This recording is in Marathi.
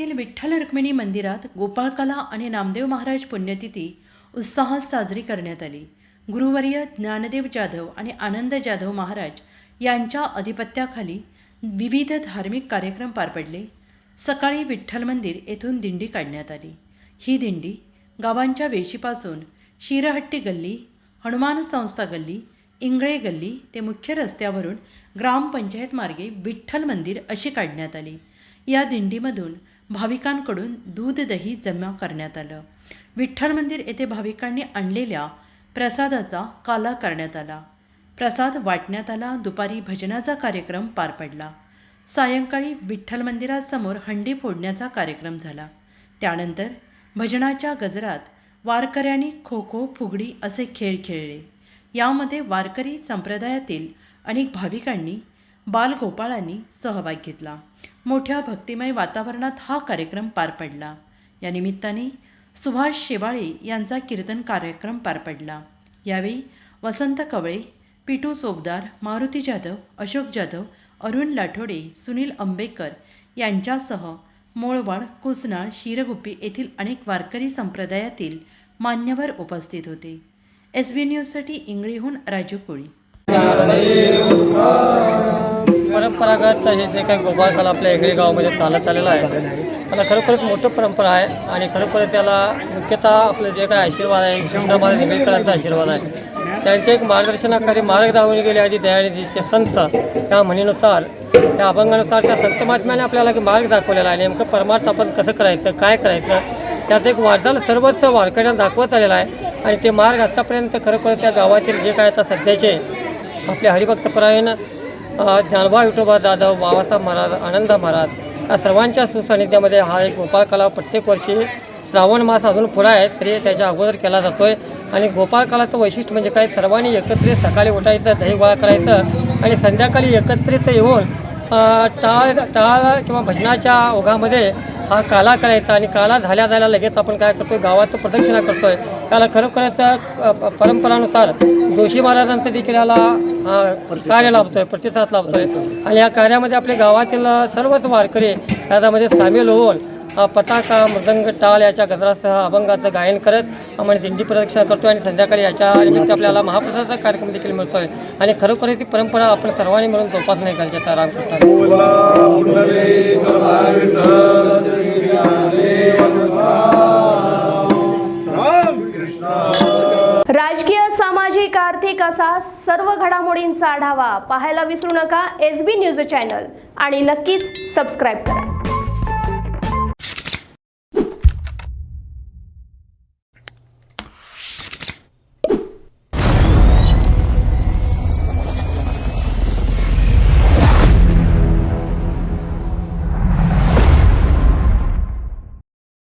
येथील विठ्ठल रुक्मिणी मंदिरात गोपाळकला आणि नामदेव महाराज पुण्यतिथी उत्साहात साजरी करण्यात आली. गुरुवर्य ज्ञानदेव जाधव आणि आनंद जाधव महाराज यांच्या अधिपत्याखाली विविध धार्मिक कार्यक्रम पार पडले. सकाळी विठ्ठल मंदिर येथून दिंडी काढण्यात आली. ही दिंडी गावांच्या वेशीपासून शिरहट्टी गल्ली हनुमान संस्था गल्ली इंगळे गल्ली ते मुख्य रस्त्यावरून ग्रामपंचायत मार्गे विठ्ठल मंदिर अशी काढण्यात आली. या दिंडीमधून भाविकांकडून दूध दही जमा करण्यात आलं. विठ्ठल मंदिर येथे भाविकांनी आणलेल्या प्रसादाचा काला करण्यात आला. प्रसाद वाटण्यात आला दुपारी भजनाचा कार्यक्रम पार पडला. सायंकाळी विठ्ठल मंदिरासमोर हंडी फोडण्याचा कार्यक्रम झाला. त्यानंतर भजनाच्या गजरात वारकऱ्यांनी खो खो फुगडी असे खेळ खेळले. यामध्ये वारकरी संप्रदायातील अनेक भाविकांनी बालगोपाळांनी सहभाग घेतला. मोठ्या भक्तिमय वातावरणात हा कार्यक्रम पार पडला. या निमित्ताने सुभाष शेवाळे यांचा कीर्तन कार्यक्रम पार पडला. यावेळी वसंत कवळे पिटू चोबदार मारुती जाधव अशोक जाधव अरुण लाठोडे सुनील आंबेकर यांच्यासह मोळवाड कुसनाळ शिरगुप्पी येथील अनेक वारकरी संप्रदायातील मान्यवर उपस्थित होते. एस बी न्यूजसाठी इंगळीहून राजू कोळी. परंपरागत हे जे काही गोपाळ कला आपल्या एगळी गावामध्ये चालत आलेलं आहे मला खरोखरच मोठं परंपरा आहे आणि खरोखर त्याला मुख्यतः आपलं जे काही आशीर्वाद आहे शंभर निगडकरांचा आशीर्वाद आहे त्यांचे एक मार्गदर्शनाखाली मार्ग दाखवून गेले आधी दयानिधीचे संत. त्या म्हणीनुसार त्या अभंगानुसार त्या संत महात्म्याने आपल्याला मार्ग दाखवलेला आहे. नेमकं परमार्थ आपण कसं करायचं काय करायचं त्यात एक वाटचाल सर्वच वारकऱ्यांना दाखवत आलेला आहे आणि ते मार्ग आत्तापर्यंत खरोखर त्या गावातील जे काय आता सध्याचे आपले हरिभक्तपरायण ज्ञानबा विठोबा जाधव बाबासाहेब महाराज आनंद महाराज या सर्वांच्या सुसानिध्यामध्ये हा एक गोपाळ कला प्रत्येक वर्षी श्रावण मास अजून पुढा आहे तरी त्याच्या अगोदर केला जातो आहे आणि गोपाळ कलाचं वैशिष्ट्य म्हणजे काय? सर्वांनी एकत्रित सकाळी उठायचं दही गोळा करायचं आणि संध्याकाळी एकत्रित येऊन टाळ टाळ किंवा भजनाच्या ओघामध्ये हा काला करायचा आणि काला झाल्या झाल्या लगेच आपण काय करतोय गावाचं प्रदक्षिणा करतोय. त्याला खरोखरच परंपरानुसार जोशी महाराजांचं देखील याला कार्य लाभतोय प्रतिसाद लाभतोय. आणि या कार्यामध्ये आपल्या गावातील सर्वच वारकरी त्याच्यामध्ये सामील होऊन पताका मृदंग टाळ याच्या गजरासह अभंगाचं गायन करत आम्ही दिंडी प्रदक्षिणा करतोय आणि संध्याकाळी याच्या निमित्त आपल्याला महाप्रसादाचा कार्यक्रम देखील मिळतोय. आणि खरोखर ती परंपरा आपण सर्वांनी मिळून जोपासणे गरजेचं आहे रामकृष्ण. राजकीय सामाजिक आर्थिक असा सर्व घडामोडींचा आढावा पाहायला विसरू नका. एस बी न्यूज चॅनल आणि नक्कीच सबस्क्राईब करा.